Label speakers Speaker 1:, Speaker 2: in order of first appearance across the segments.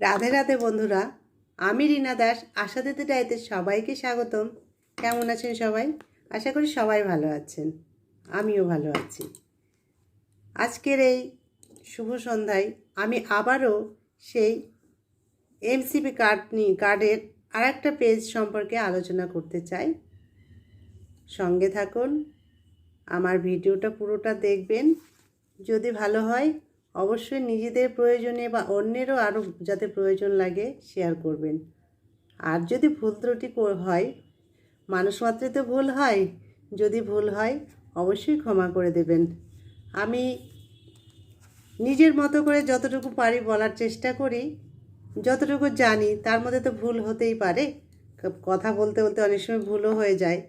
Speaker 1: রাধে রাধে বন্ধুরা, আমি রীনা দাস আশাদিতে ডাইতে সবাইকে স্বাগতম। কেমন আছেন সবাই? আশা করি সবাই ভালো আছেন, আমিও ভালো আছি। আজকের এই শুভ সন্ধ্যায় আমি আবারও সেই এমসিপি কার্ড নিয়ে কার্ডের আর একটা পেজ সম্পর্কে আলোচনা করতে চাই। সঙ্গে থাকুন, আমার ভিডিওটা পুরোটা দেখবেন। যদি ভালো হয় অবশ্যই নিজেদের প্রয়োজনে বা অন্যেরও আরও যাতে প্রয়োজন লাগে শেয়ার করবেন। আর যদি ভুল ত্রুটি হয়, মানুষ মাত্রই তো ভুল হয়, যদি ভুল হয়, অবশ্যই ক্ষমা করে দেবেন। আমি নিজের মতো করে যতটুকু পারি বলার চেষ্টা করি, যতটুকু জানি তার মধ্যে তো ভুল হতেই পারে। কথা বলতে বলতে অনেক সময় ভুলও হয়ে যায়।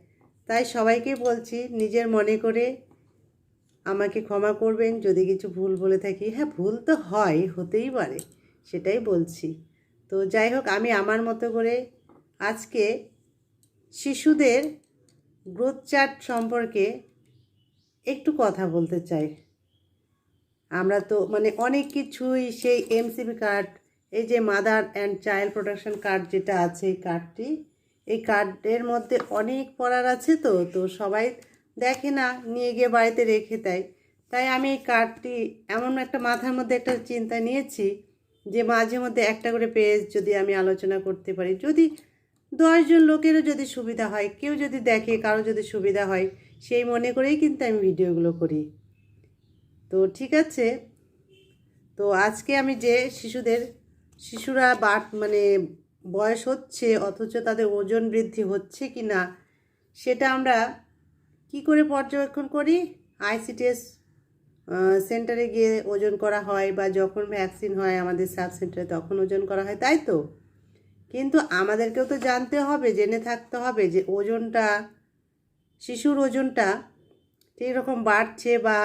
Speaker 1: তাই সবাইকে বলছি, নিজের মনে করে আমাকে ক্ষমা করবেন, যদি কিছু ভুল বলে থাকি। হ্যাঁ ভুল তো হয়, হতেই পারে, সেটাই বলছি। তো যাই হোক, আমি আমার মতো করে আজকে শিশুদের গ্রোথ চার্ট সম্পর্কে একটু কথা বলতে চাই। আমরা তো মানে অনেক কিছুই সেই এমসিবি কার্ড এই যে mother and child protection card যেটা আছে এই কার্ডটি এই কার্ডের মধ্যে অনেক পড়ার আছে তো তো সবাই দেখে না, নিয়ে গিয়ে বাড়িতে রেখে দেয়। তাই আমি এই কার্ডটি এমন একটা মাথার মধ্যে একটা চিন্তা নিয়েছি যে মাঝে মধ্যে একটা করে পেজ যদি আমি আলোচনা করতে পারি। যদি দশজন লোকেরও যদি সুবিধা হয়, কেউ যদি দেখে কারও যদি সুবিধা হয়, সেই মনে করেই কিন্তু আমি ভিডিওগুলো করি। তো ঠিক আছে। তো আজকে আমি যে শিশুদের, শিশুরা বাট মানে বয়স হচ্ছে, অথচ তাদের ওজন বৃদ্ধি হচ্ছে কি না সেটা আমরা কি করে পর্যবেক্ষণ করি? আইসিটিএস সেন্টারে গিয়ে ওজন করা হয় বা যখন ভ্যাকসিন হয় আমাদের সাব সেন্টারে তখন ওজন করা হয়, তাই তো? কিন্তু আমাদেরকেও তো জানতে হবে, জেনে থাকতে হবে যে ওজনটা, শিশুর ওজনটা ঠিক রকম বাড়ছে বা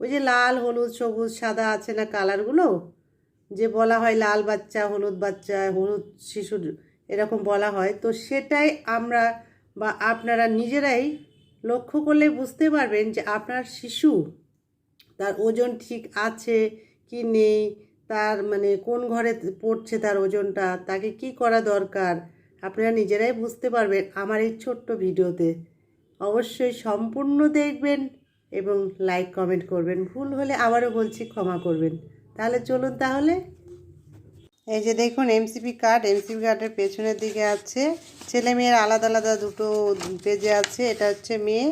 Speaker 1: ওই যে লাল, হলুদ, সবুজ, সাদা আছে না কালারগুলো যে বলা হয় লাল বাচ্চা, হলুদ বাচ্চা, হলুদ শিশুর এরকম বলা হয়। তো সেটাই আমরা বা আপনারা নিজেরাই লক্ষ্য করলে বুঝতে পারবেন যে আপনার শিশু, তার ওজন ঠিক আছে কি নেই, তার মানে কোন ঘরে পড়ছে তার ওজনটা, তাকে কি করা দরকার, আপনারা নিজেরাই বুঝতে পারবেন আমার এই ছোট্ট ভিডিওতে। অবশ্যই সম্পূর্ণ দেখবেন এবং লাইক কমেন্ট করবেন। ভুল হলে আবারও বলছি, ক্ষমা করবেন। তাহলে চলুন তাহলে। এই যে দেখুন এমসিপি কার্ড এমসিপি কার্ডের পেছনের দিকে আছে। ছেলে মেয়ের আলাদা আলাদা দুটো পেজে আছে। এটা হচ্ছে মেয়ে,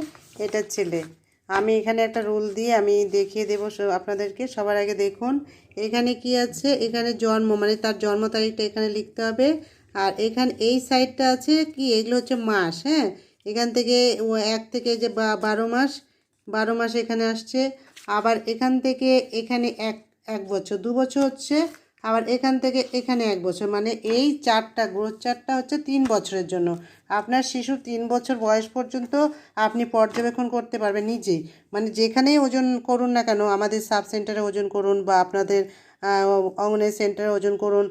Speaker 1: এটা ছেলে। আমি এখানে একটা রুল দিয়ে আমি দেখিয়ে দেবো আপনাদেরকে। সবার আগে দেখুন, এখানে কি আছে? এখানে জন্ম মানে তার জন্ম তারিখটা এখানে লিখতে হবে। আর এখানে, এই সাইডটা আছে কি? এগুলো হচ্ছে মাস হ্যাঁ? এখান থেকে ও এক থেকে যে বারো মাস বারো মাস এখানে আসছে। আবার এখান থেকে এখানে এক এক বছর, দু বছর হচ্ছে। আবার এখান থেকে এখানে এক বছর মানে এই চারটা, গ্রোথ চারটা হচ্ছে তিন বছরের জন্য। আপনার শিশু তিন বছর বয়স পর্যন্ত আপনি পর্যবেক্ষণ করতে পারবেন নিজেই। মানে যেখানেই ওজন করুন না কেন, আমাদের সাব সেন্টারে ওজন করুন বা আপনাদের অঙ্গনের সেন্টারে ওজন করুন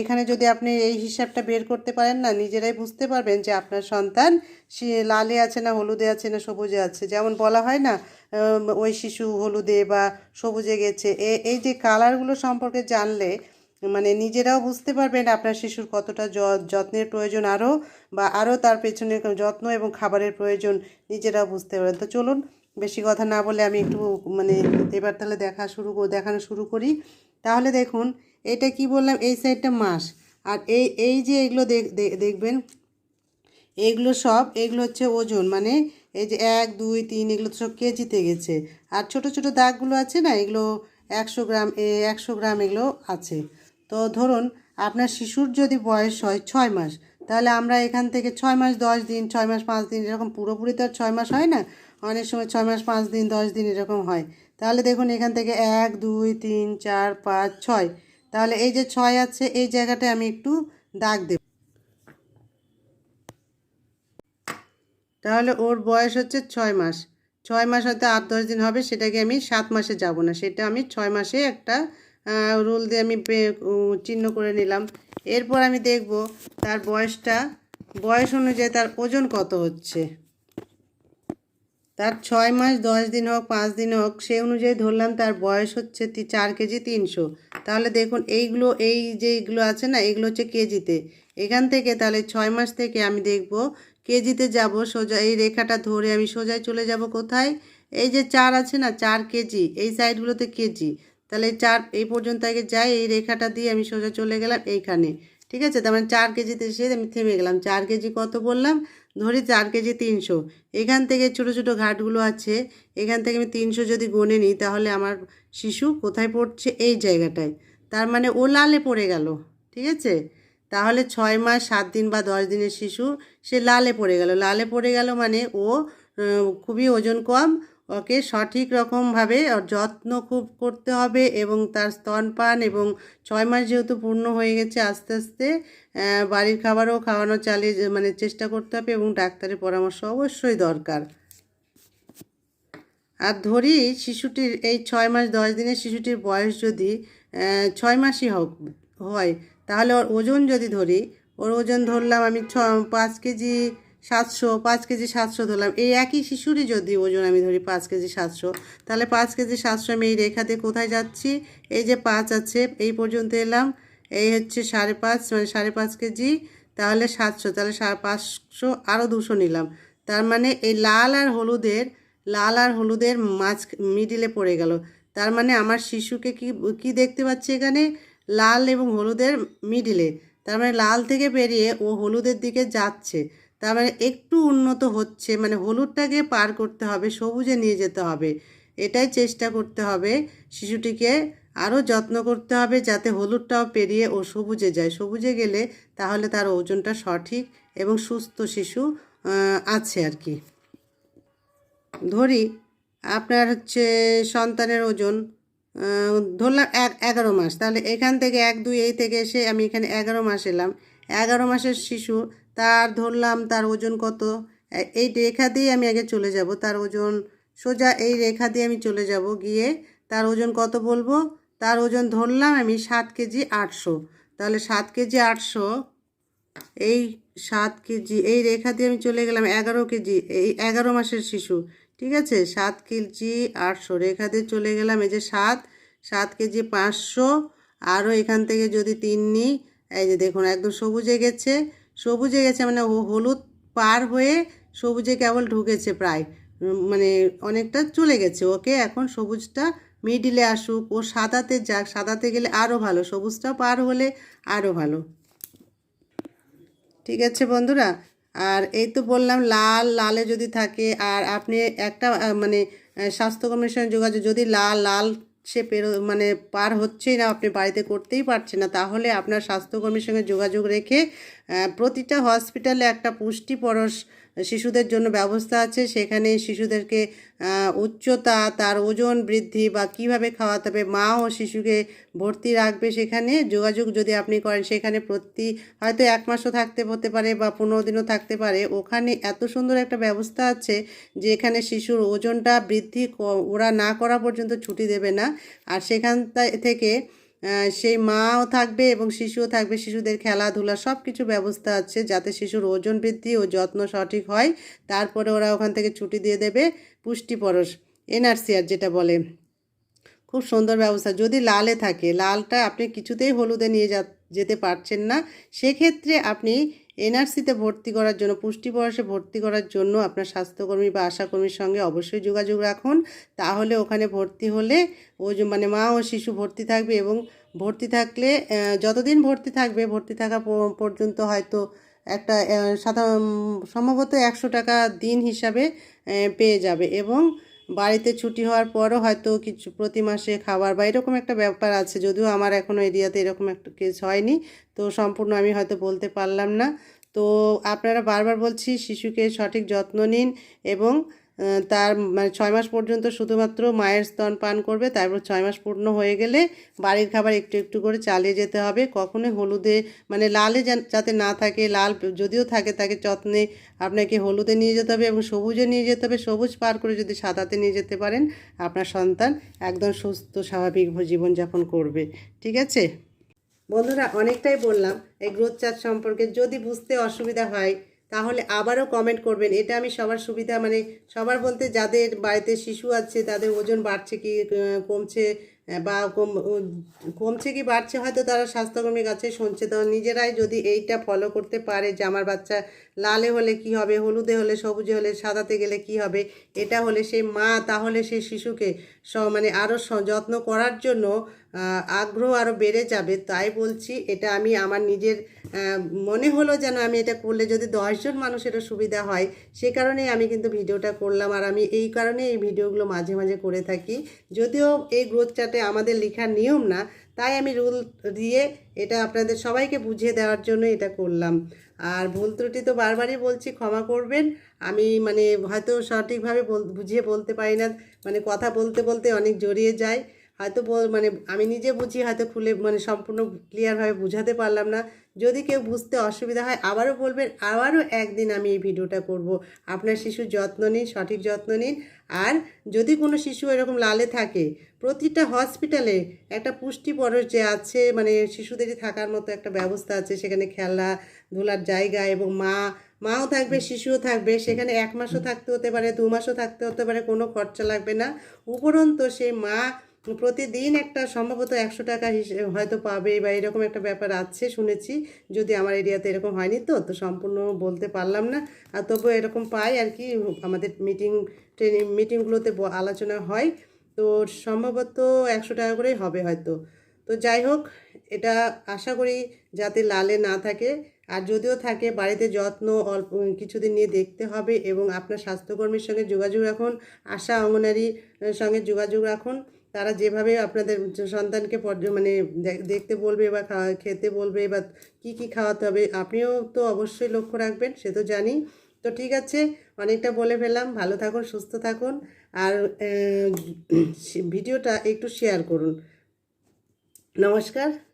Speaker 1: এখানে যদি আপনি এই হিসাবটা বের করতে পারেন না, নিজেরাই বুঝতে পারবেন যে আপনার সন্তান সে লালে আছে না, হলুদে আছে না, সবুজে আছে। যেমন বলা হয় না ওই শিশু হলুদে বা সবুজে গেছে। এই যে কালারগুলো সম্পর্কে জানলে মানে নিজেরাও বুঝতে পারবেন আপনার শিশুর কতটা যত্নের প্রয়োজন আরও বা আরও তার পেছনে যত্ন এবং খাবারের প্রয়োজন নিজেরাও বুঝতে পারবেন। তো চলুন, বেশি কথা না বলে আমি একটু মানে এবার তাহলে দেখা শুরু দেখানো শুরু করি। তাহলে দেখুন, এটা কি বললাম? এই সাইডটা মাস। আর এই এই যে এগুলো দেখবেন এগুলো সব, এগুলো হচ্ছে ওজন মানে এই যে এক, দুই, তিন, এগুলো তো সব কেজিতে গেছে। আর ছোট ছোট দাগগুলো আছে না, এগুলো একশো গ্রাম, এ একশো গ্রাম এগুলো আছে। তো ধরুন, আপনার শিশুর যদি বয়স হয় ছয় মাস, তাহলে আমরা এখান থেকে ছয় মাস, দশ দিন, ছয় মাস, পাঁচ দিন এরকম, পুরোপুরি তো আর ছয় মাস হয় না, অনেক সময় ছয় মাস, পাঁচ দিন, দশ দিন এরকম হয়। তাহলে দেখুন, এখান থেকে এক, দুই, তিন, চার, পাঁচ, ছয়। তাহলে এই যে ছয় আছে, এই জায়গাটায় আমি একটু দাগ দেব। তাহলে ওর বয়স হচ্ছে ছয় মাস। ছয় মাস হয়তো আট, দশ দিন হবে, সেটাকে আমি সাত মাসে যাব না। সেটা আমি ছয় মাসে একটা রুল দিয়ে আমি চিহ্ন করে নিলাম। এরপর আমি দেখব তার বয়সটা, বয়স অনুযায়ী তার ওজন কত হচ্ছে। তার ছয় মাস, দশ দিন হোক, পাঁচ দিন হোক, সে অনুযায়ী ধরলাম তার বয়স হচ্ছে চার কেজি তিনশো। তাহলে দেখুন, এইগুলো, এই যে এইগুলো আছে না, এগুলো হচ্ছে কেজিতে। এখান থেকে তাহলে ছয় মাস থেকে আমি দেখব কেজিতে যাব সোজা, এই রেখাটা ধরে আমি সোজায় চলে যাব কোথায়? এই যে চার আছে না, চার কেজি, এই সাইডগুলোতে কেজি। তাহলে চার, এই পর্যন্ত আগে যাই, এই রেখাটা দিয়ে আমি সোজা চলে গেলাম এইখানে। ঠিক আছে? তার মানে চার কেজিতে এসে আমি থেমে গেলাম। চার কেজি কত বললাম? ধরি চার কেজি তিনশো। এখান থেকে ছোটো ছোটো ঘাটগুলো আছে, এখান থেকে আমি তিনশো যদি গনে নিই, তাহলে আমার শিশু কোথায় পড়ছে? এই জায়গাটায়। তার মানে ও লালে পড়ে গেল। ঠিক আছে? তাহলে ছয় মাস, সাত দিন বা দশ দিনের শিশু, সে লালে পড়ে গেল। লালে পড়ে গেল মানে ও খুবই ওজন কম, ওকে সঠিক রকমভাবে যত্ন খুব করতে হবে এবং তার স্তনপান এবং ছয় মাস যেহেতু পূর্ণ হয়ে গেছে আস্তে আস্তে বাড়ির খাবারও খাওয়ানো চালিয়ে মানে চেষ্টা করতে হবে এবং ডাক্তারের পরামর্শ অবশ্যই দরকার। আর ধরি শিশুটির, এই ছয় মাস, দশ দিনের শিশুটির বয়স যদি ছয় মাসই হোক, হয় তাহলে ওর ওজন যদি ধরি, ওর ওজন ধরলাম আমি ছ, পাঁচ কেজি সাতশো, পাঁচ কেজি সাতশো ধরলাম। এই একই শিশুরই যদি ওজন আমি ধরি পাঁচ কেজি সাতশো, তাহলে পাঁচ কেজি সাতশো আমি এই রেখা দিয়ে কোথায় যাচ্ছি? এই যে পাঁচ আছে, এই পর্যন্ত এলাম। এই হচ্ছে সাড়ে পাঁচ মানে সাড়ে পাঁচ কেজি, তাহলে সাতশো, তাহলে সাড়ে পাঁচশো আরও দুশো নিলাম। তার মানে এই লাল আর হলুদের, লাল আর হলুদের মাঝ মিডিলে পড়ে গেল। তার মানে আমার শিশুকে কি কি দেখতে পাচ্ছি এখানে? লাল এবং হলুদের মিডিলে। তার মানে লাল থেকে বেরিয়ে ও হলুদের দিকে যাচ্ছে। তার মানে একটু উন্নত হচ্ছে। মানে হলুদটাকে পার করতে হবে, সবুজে নিয়ে যেতে হবে। এটাই চেষ্টা করতে হবে। শিশুটিকে আরও যত্ন করতে হবে যাতে হলুদটাও পেরিয়ে ও সবুজে যায়। সবুজে গেলে তাহলে তার ওজনটা সঠিক এবং সুস্থ শিশু আছে আর কি। ধরি, আপনার হচ্ছে সন্তানের ওজন ধরলাম এক, এগারো মাস। তাহলে এখান থেকে এক, দুই, এই থেকে এসে আমি এখানে এগারো মাস এলাম। এগারো মাসের শিশু, তার ধরলাম তার ওজন কত? এই রেখা দিয়ে আমি আগে চলে যাব। তার ওজন সোজা এই রেখা দিয়ে আমি চলে যাব। গিয়ে তার ওজন কত বলব? তার ওজন ধরলাম আমি সাত কেজি আটশো। তাহলে সাত কেজি আটশো, এই সাত কেজি, এই রেখা দিয়ে আমি চলে গেলাম এগারো কেজি, এই এগারো মাসের শিশু। ঠিক আছে? সাত কেজি আটশো। রেখা দিয়ে চলে গেলাম, এই যে সাত সাত কেজি পাঁচশো। আরও এখান থেকে যদি তিন নিই, এই যে দেখুন একদম সবুজে গেছে। সবুজে গেছে মানে হলুদ পার হয়ে সবুজে কেবল ঢুকেছে প্রায়। মানে অনেকটা চলে গেছে। ওকে এখন সবুজটা মিডিলে আসুক। ও সাদাতে যাক, সাদাতে গেলে আরও ভালো সবুজটা পার হলে আরও ভালো। ঠিক আছে বন্ধুরা? আর এই তো বললাম, লাল লালে যদি থাকে, আর আপনি একটা মানে স্বাস্থ্য কমিশনের যোগাযোগ, যদি লাল লাল সে পেরো মানে পার হচ্ছেই না, আপনি বাড়িতে করতেই পারছেন না, তাহলে আপনার স্বাস্থ্য সঙ্গে যোগাযোগ রেখে প্রতিটা হসপিটালে একটা পুষ্টি পরশ শিশুদের জন্য ব্যবস্থা আছে। সেখানে শিশুদেরকে উচ্চতা, তার ওজন বৃদ্ধি বা কীভাবে খাওয়াতে হবে, মা ও শিশুকে ভর্তি রাখবে সেখানে যোগাযোগ যদি আপনি করেন, সেখানে প্রতি হয়তো এক মাসও থাকতে হতে পারে বা পনেরো দিনও থাকতে পারে। ওখানে এত সুন্দর একটা ব্যবস্থা আছে যে এখানে শিশুর ওজনটা বৃদ্ধি ওরা না করা পর্যন্ত ছুটি দেবে না। আর সেখান থেকে সেই মাও থাকবে এবং শিশুও থাকবে। শিশুদের খেলাধুলা সব কিছু ব্যবস্থা আছে যাতে শিশুর ওজন বৃদ্ধি ও যত্ন সঠিক হয়। তারপরে ওরা ওখান থেকে ছুটি দিয়ে দেবে পুষ্টি পরশ এনআরসিআর যেটা বলে। খুব সুন্দর ব্যবস্থা। যদি লালে থাকে, লালটা আপনি কিছুতেই হলুদে নিয়ে যা, যেতে পারছেন না, সেক্ষেত্রে আপনি এনআরসিতে ভর্তি করার জন্য, পুষ্টি পরশে ভর্তি করার জন্য আপনার স্বাস্থ্যকর্মী বা আশাকর্মীর সঙ্গে অবশ্যই যোগাযোগ রাখুন। তাহলে ওখানে ভর্তি হলে ও মানে মা ও শিশু ভর্তি থাকবে এবং ভর্তি থাকলে যতদিন ভর্তি থাকবে, ভর্তি থাকা পর্যন্ত হয়তো একটা সাধারণ, সম্ভবত একশো টাকা দিন হিসাবে পেয়ে যাবে এবং বাড়িতে ছুটি হওয়ার পরও হয়তো কিছু প্রতি মাসে খাবার বা এরকম একটা ব্যাপার আছে। যদিও আমার এখনও এরিয়াতে এরকম একটা কেস হয়নি। তো সম্পূর্ণ আমি হয়তো বলতে পারলাম না। তো আপনারা বারবার বলছি, শিশুকে সঠিক যত্ন নিন এবং তার মানে ছয় মাস পর্যন্ত শুধুমাত্র মায়ের স্তন পান করবে, তারপর ছয় মাস পূর্ণ হয়ে গেলে বাড়ির খাবার একটু একটু করে চালিয়ে যেতে হবে, কখনোই হলুদে মানে লালে যাতে না থাকে, লাল যদিও থাকে তাকে যত্নে আপনাকে হলুদে নিয়ে যেতে হবে এবং সবুজে নিয়ে যেতে হবে, সবুজ পার করে যদি সাদাতে নিয়ে যেতে পারেন, আপনার সন্তান একদম সুস্থ, স্বাভাবিক জীবনযাপন করবে, ঠিক আছে? বন্ধুরা, অনেকটাই বললাম, এই গ্রোথ চার্ট সম্পর্কে যদি বুঝতে অসুবিধা হয় তাহলে আবারও কমেন্ট করবেন। এটা আমি সবার সুবিধা মানে সবার বলতে যাদের বাড়িতে শিশু আছে, তাদের ওজন বাড়ছে কি কমছে বা কম কমছে কি বাড়ছে হয়তো তারা স্বাস্থ্যকর্মীর কাছে শুনছে। তো নিজেরাই যদি এইটা ফলো করতে পারে যে আমার বাচ্চা লালে হলে কি হবে, হলুদে হলে সবুজে হলে সাদাতে গেলে কি হবে, এটা হলে সেই মা, তাহলে সেই শিশুকে স মানে আরও যত্ন করার জন্য আগ্রহ আরও বেড়ে যাবে। তাই বলছি, এটা আমি আমার নিজের মনে হলো যেন আমি এটা করলে যদি দশজন মানুষেরও সুবিধা হয়, সে কারণেই আমি কিন্তু ভিডিওটা করলাম। আর আমি এই কারণে এই ভিডিওগুলো মাঝে মাঝে করে থাকি। যদিও এই গ্রোথ চার্টে আমাদের লেখার নিয়ম না, তাই আমি রুল দিয়ে এটা আপনাদের সবাইকে বুঝিয়ে দেওয়ার জন্য এটা করলাম। আর ভুল ত্রুটি তো বারবারই বলছি, ক্ষমা করবেন। আমি মানে হয়তো সঠিকভাবে বুঝিয়ে বলতে পারি না মানে কথা বলতে বলতে অনেক জড়িয়ে যায়। হয়তো মানে আমি নিজে বুঝি, হয়তো খুলে মানে সম্পূর্ণ ক্লিয়ারভাবে বুঝাতে পারলাম না। যদি কেউ বুঝতে অসুবিধা হয় আবারও বলবেন আবারও একদিন আমি এই ভিডিওটা করব। আপনার শিশুর যত্ন নিন সঠিক যত্ন নিন। আর যদি কোনো শিশু এরকম লালে থাকে প্রতিটা হসপিটালে একটা পুষ্টি পরশ যে আছে মানে শিশুদেরই থাকার মতো একটা ব্যবস্থা আছে সেখানে খেলা ধুলার জায়গা এবং মা মাও থাকবে শিশুও থাকবে সেখানে এক মাসও থাকতে হতে পারে দু মাসও থাকতে হতে পারে কোনো খরচা লাগবে না। উপরন্ত সেই মা প্রতিদিন একটা সম্ভবত একশো টাকা হয়তো পাবে বা এরকম একটা ব্যাপার আছে শুনেছি, যদি আমার এরিয়াতে এরকম হয়নি তো তো সম্পূর্ণ বলতে পারলাম না। আর তবুও এরকম পাই আর কি, আমাদের মিটিং, ট্রেনিং, মিটিংগুলোতে আলোচনা হয়, তো সম্ভবত একশো টাকা করেই হবে হয়তো। তো যাই হোক, এটা আশা করি যাতে লালে না থাকে, আর যদিও থাকে, বাড়িতে যত্ন অল্প, কিছুদিন নিয়ে দেখতে হবে এবং আপনার স্বাস্থ্যকর্মীর সঙ্গে যোগাযোগ রাখুন, আশা অঙ্গনারীর সঙ্গে যোগাযোগ রাখুন। তারা যেভাবে আপনাদের সন্তানকে পর্য- মানে দেখতে বলবে বা খাওয়া খেতে বলবে বা কি কি খাওয়াতে হবে, আপনিও তো অবশ্যই লক্ষ্য রাখবেন, সে তো জানি। তো ঠিক আছে, অনেকটা বলে ফেলাম ভালো থাকুন, সুস্থ থাকুন। আর ভিডিওটা একটু শেয়ার করুন। নমস্কার।